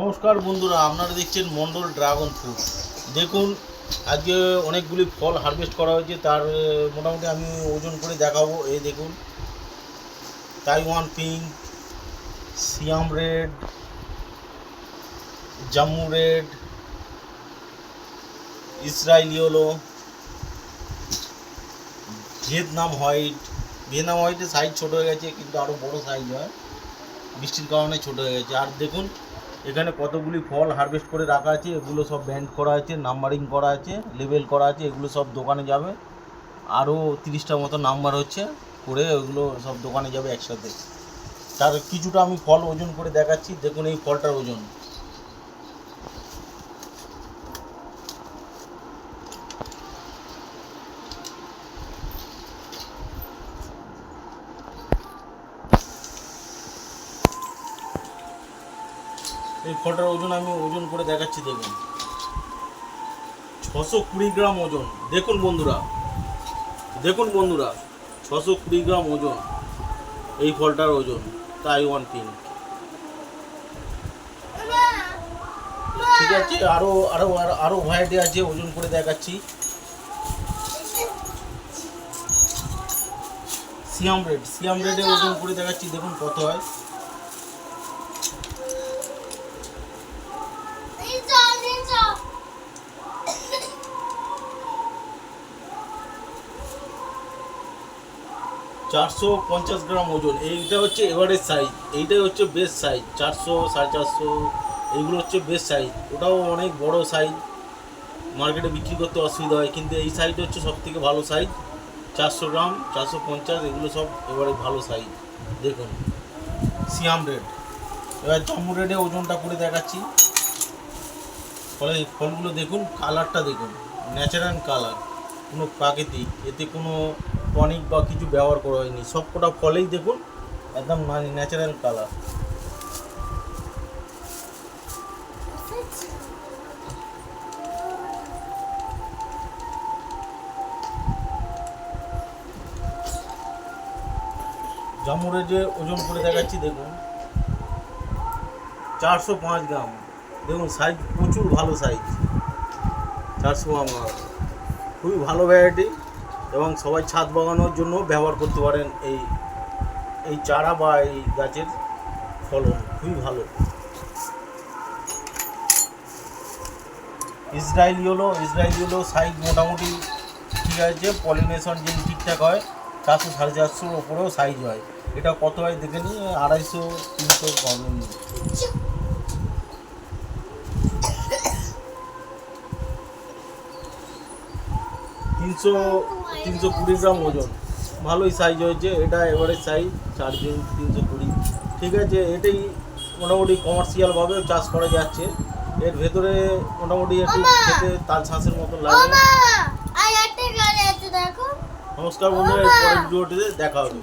নমস্কার বন্ধুরা, আপনারা দেখছেন মন্ডল ড্রাগন ফ্রুট। দেখুন, আজকে অনেকগুলি ফল হারভেস্ট করা হয়েছে, তার মোটামুটি আমি ওজন করে দেখাবো। এই দেখুন, Taiwan pink, Siam red, Jammu red Israel yellow, Vietnam white. Vietnam হোয়াইটের সাইজ ছোট হয়ে গেছে, কিন্তু আরও বড় সাইজ হয়। বৃষ্টির কারণে ছোট হয়ে গেছে। আর দেখুন এখানে কতগুলি ফল হারভেস্ট করে রাখা আছে, এগুলো সব ব্যান্ড করা আছে নাম্বারিং করা আছে লেবেল করা আছে, এগুলো সব দোকানে যাবে। আরও তিরিশটা মতো নাম্বার হচ্ছে, করে ওগুলো সব দোকানে যাবে একসাথে। তার কিছুটা আমি ফল ওজন করে দেখাচ্ছি, দেখুন এই ফলটার ওজন। এই ফলটার ওজন আমি ওজন করে দেখাচ্ছি, দেখুন। ছশো কুড়ি গ্রাম ওজন। দেখুন বন্ধুরা দেখুন বন্ধুরা, ছশো কুড়ি গ্রাম ওজন এই ফলটার ওজন, তাইওয়ান পিঙ্ক ঠিক আছে আরও আরও- আরও ভ্যারাইটি আছে, ওজন করে দেখাচ্ছি। সিয়াম রেড, সিয়াম রেডে ওজন করে দেখাচ্ছি, দেখুন কত হয়। চারশো পঞ্চাশ গ্রাম ওজন। এইটা হচ্ছে এভারেজ সাইজ এইটাই হচ্ছে বেস্ট সাইজ চারশো, সাড়ে চারশো, এইগুলো হচ্ছে বেস্ট সাইজ ওটাও অনেক বড় সাইজ মার্কেটে বিক্রি করতে অসুবিধা হয়। কিন্তু এই সাইজ হচ্ছে সব থেকে ভালো সাইজ চারশো গ্রাম, চারশো পঞ্চাশ, এগুলো সব এবারে ভালো সাইজ দেখুন সিয়াম রেড এবার জম্মু রেডে ওজনটা করে দেখাচ্ছি। ফলে ফলগুলো দেখুন কালারটা দেখুন ন্যাচারাল কালার কোনো প্রাকৃতিক, এতে কোনো টনিক বা কিছু ব্যবহার করা হয়নি। সব কটা ফলেই দেখুন, একদম মানে ন্যাচারাল কালার জামুরের যে ওজন করে দেখাচ্ছি, দেখুন। চারশো পাঁচ গ্রাম। দেখুন সাইজ প্রচুর ভালো সাইজ চারশো গ্রাম। খুবই ভালো ভ্যারাইটি এবং সবাই ছাদ বাগানোর জন্য ব্যবহার করতে পারেন এই এই চারা বা এই গাছের ফলন। খুবই ভালো। ইসরায়েল হলো ইসরায়েল হলো সাইজ মোটামুটি ঠিক আছে পলিনেশন যদি ঠিকঠাক হয়, চারশো, সাড়ে চারশোর ওপরেও সাইজ হয়। এটা কত হয় দেখে নিই আড়াইশো, তিনশো প্রবলেম তিনশো তিনশো কুড়ি গ্রাম ওজন। ভালোই সাইজ হয়েছে। এটা এবারে সাইজ চার দিন তিনশো কুড়ি। ঠিক আছে এটাই মোটামুটি কমার্শিয়ালভাবে চাষ করা যাচ্ছে। এর ভেতরে মোটামুটি একটু খেতে তাল ছাঁচের মতো লাগে। নমস্কার বন্ধুরা এই পরের ভিডিওটিতে দেখা হবে।